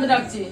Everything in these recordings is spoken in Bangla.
বান্ধব ডাকছে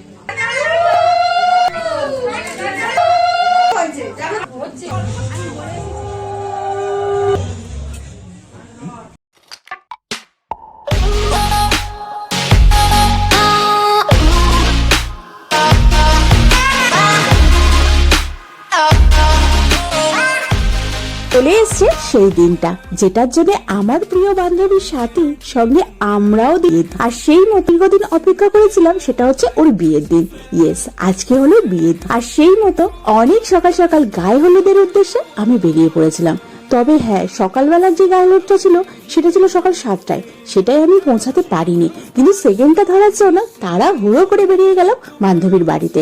চলে এসছে সেই দিনটা, যেটার জন্য আমার প্রিয় বান্ধবীর সাথে সঙ্গে আমরাও দিয়ে আর সেই দীর্ঘদিন দিন অপেক্ষা করেছিলাম, সেটা হচ্ছে ওর বিয়ের দিন। ইয়েস আজকে হলো বিয়ে। আর সেই মতো অনেক সকাল সকাল গায়ে হলুদের উদ্দেশ্যে আমি বেরিয়ে পড়েছিলাম। তবে হ্যাঁ সকালবেলার যে গাড়িটা ছিল সেটা ছিল সকাল সাতটায়। সেটাই আমি পৌঁছাতে পারিনি। কিন্তু সেকেন্ডটা ধরার জন্য তারা হুড়ো করে বেরিয়ে গেল বান্ধবীর বাড়িতে।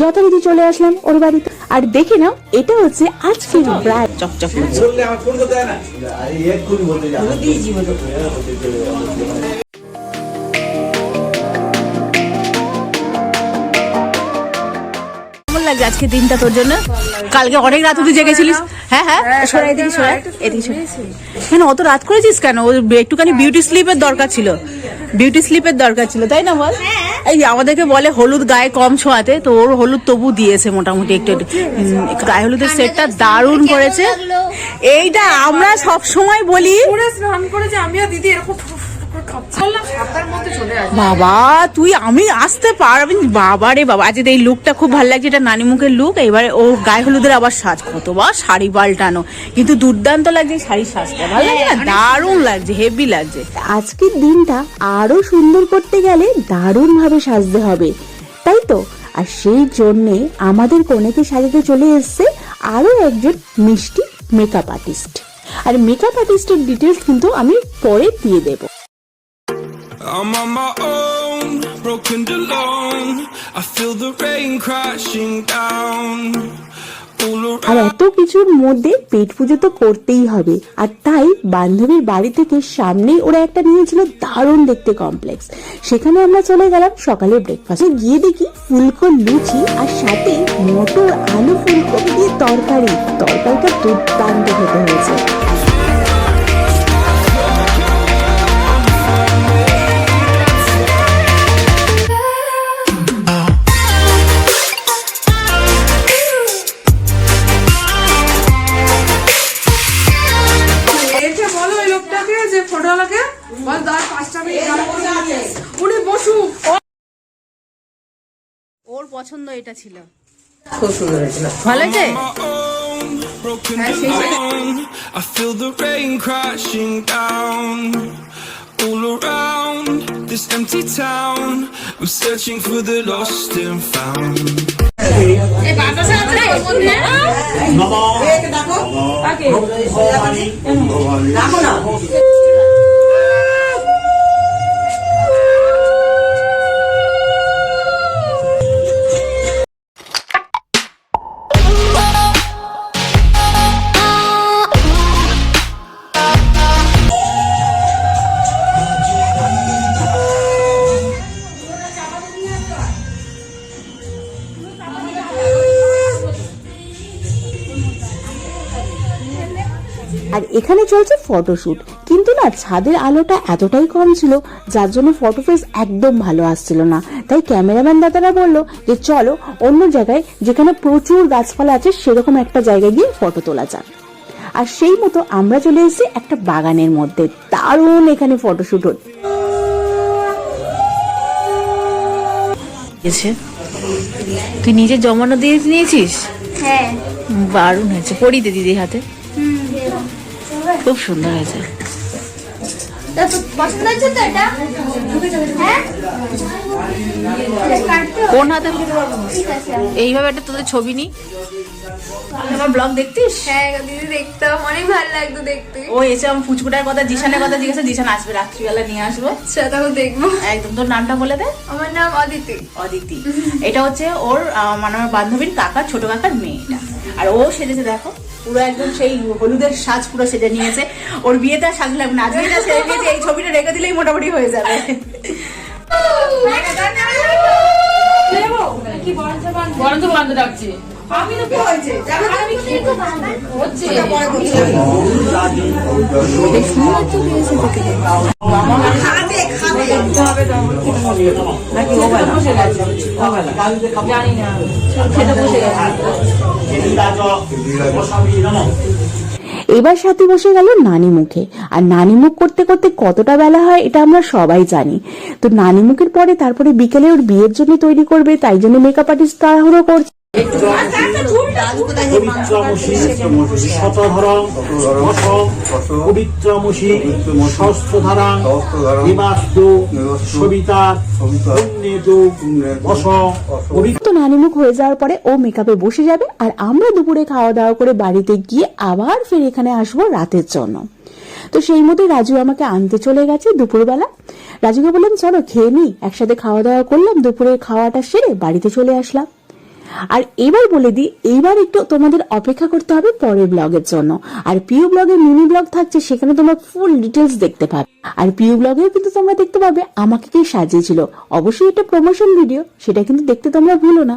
যথারীতি চলে আসলাম ওর বাড়িতে। আর দেখে নাও এটা হচ্ছে আজকের প্রায় চকচক করছে লাগছে আজকে দিনটা তোর জন্য? কালকে অনেক রাত অব্দি জেগেছিলিস। হ্যাঁ হ্যাঁ সরা এদিকে সরা এদিকে সরা কেন, অত রাত করেছিস কেন? ওর একটুখানি বিউটি স্লিপের দরকার ছিল। বিউটি স্লিপের দরকার ছিল, তাই না বল? এই আমাদেরকে বলে হলুদ গায়ে কম ছোঁয়াতে তো ওর হলুদ তবু দিয়েছে মোটামুটি একটু গায়ে হলুদের সেটটা দারুণ করেছে। এইটা আমরা সব সময় বলি স্নান করেছে, আমি আর দিদি এরকম বাবা তুই আমি আসতে পারবি বাবা রে বাবা আজকে এই লুকটা খুব ভালো লাগছে এটা নানি মুখের লুক এবারে ও গায়ে হলুদের আবার সাজ কতবার শাড়ি পাল্টানো। কিন্তু দুর্দান্ত লাগছে শাড়ির সাজটা ভালো লাগছে না? দারুণ লাগছে হেভি লাগছে। আজকের দিনটা আরও সুন্দর করতে গেলে দারুণ ভাবে সাজতে হবে। তাই তো? আর সেই জন্যে আমাদের কনেকে সাজাতে চলে এসছে আরও একজন মিষ্টি মেকআপ আর্টিস্ট আর মেকআপ আর্টিস্টের ডিটেলস কিন্তু আমি পরে দিয়ে দেবো। I'm on my own, broken alone. I feel the rain crashing down. আর এত কিছুর মধ্যে পেট পুজো তো করতেই হবে। আর তাই বান্ধবীর বাড়ি থেকে সামনেই ওরা একটা নিয়েছিল দারুণ দেখতে কমপ্লেক্স সেখানে আমরা চলে গেলাম সকালে ব্রেকফাস্টে গিয়ে দেখি ফুলকো লুচি আর সাথে মটর আলু ফুলকপি দিয়ে তরকারি। তরকারিটা দুর্দান্ত খেতে হয়েছে। যে বল দাঁড় পাঁচটা মিনিট। উনি বসুক ওর পছন্দ এটা ছিল ভালো হয়েছে My own, broken alone. I feel the rain crashing down. All around this empty town. I'm searching for the lost and found. আর এখানে চলছে ফটোশুট কিন্তু না ছাদের আলোটা এতটাই কম ছিল যার জন্য ফটো ফেস একদম ভালো আসছিল না। তাই ক্যামেরাম্যান দাদারা বলল যে চলো অন্য জায়গায় যেখানে প্রচুর গাছপালা আছে সেরকম একটা জায়গায় গিয়ে ফটো তোলা যাক। আর সেই মতো আমরা চলে এসেছি একটা বাগানের মধ্যে। দারুণ এখানে ফটোশুট হচ্ছে। তুই নিজে জমানো দিয়ে নিয়েছিস? হ্যাঁ। দারুণ হয়েছে। পড়ি দে দিদির হাতে। খুব সুন্দর হয়েছে। হ্যাঁ? কোন হাতে? এইভাবে একটা তোদের ছবি নি? আমার ব্লগ দেখতিস? হ্যাঁ দিদি দেখতাম। অনেক ভালো লাগতো দেখতে। ও এসে আমার ফুচকুটার কথা জিশানের কথা জিজ্ঞাসা জিশান আসবে রাত্রিবেলা নিয়ে আসবে। আচ্ছা তখন দেখব। একদম তোর নামটা বলে দে। আমার নাম অদিতি। অদিতি। এটা হচ্ছে ওর মানে আমার বান্ধবীর কাকার ছোট কাকার মেয়ে এটা আর ও সেজেছে দেখো। পুরো একদম সেই হলুদের সাজ পুরো সেজে নিয়েছে। ওর বিয়েতে আর সাজ লাগবে না। আজকে এটা সেজে নিয়েছে এই ছবিটা রেখে দিলেই মোটামুটি হয়ে যাবে। বরঞ্চ এবার সাথী বসে গেল নানি মুখে। আর নানি মুখ করতে করতে কতটা বেলা হয়, এটা আমরা সবাই জানি। তো নানি মুখের পরে তারপরে বিকেলে ওর বিয়ের জন্য তৈরি করবে, তাই জন্য মেকআপ আর্টিস্ট তাড়াহুড়ো করছে। নানিমুখ হয়ে যাওয়ার পরে ও মেকআপে বসে যাবে আর আমরা দুপুরে খাওয়া দাওয়া করে বাড়িতে গিয়ে আবার ফের এখানে আসব রাতের জন্য। তো সেই মতোই রাজু আমাকে আনতে চলে গেছে দুপুরবেলা। রাজুকে বললাম, চলো খেয়ে নি, একসাথে খাওয়া দাওয়া করলাম দুপুরে খাওয়াটা সেরে বাড়িতে চলে আসলাম। আর এবার বলে দিই, এইবার একটু তোমাদের অপেক্ষা করতে হবে পরের ব্লগের জন্য। আর পিউ ব্লগের মিনি ব্লগ থাকছে, সেখানে তোমরা ফুল ডিটেলস দেখতে পাবে। আর পিউ ব্লগেও কিন্তু তোমরা দেখতে পাবে আমাকে কে সাজিয়েছিল। অবশ্যই এটা প্রমোশন ভিডিও সেটা কিন্তু দেখতে তোমরা ভুলো না।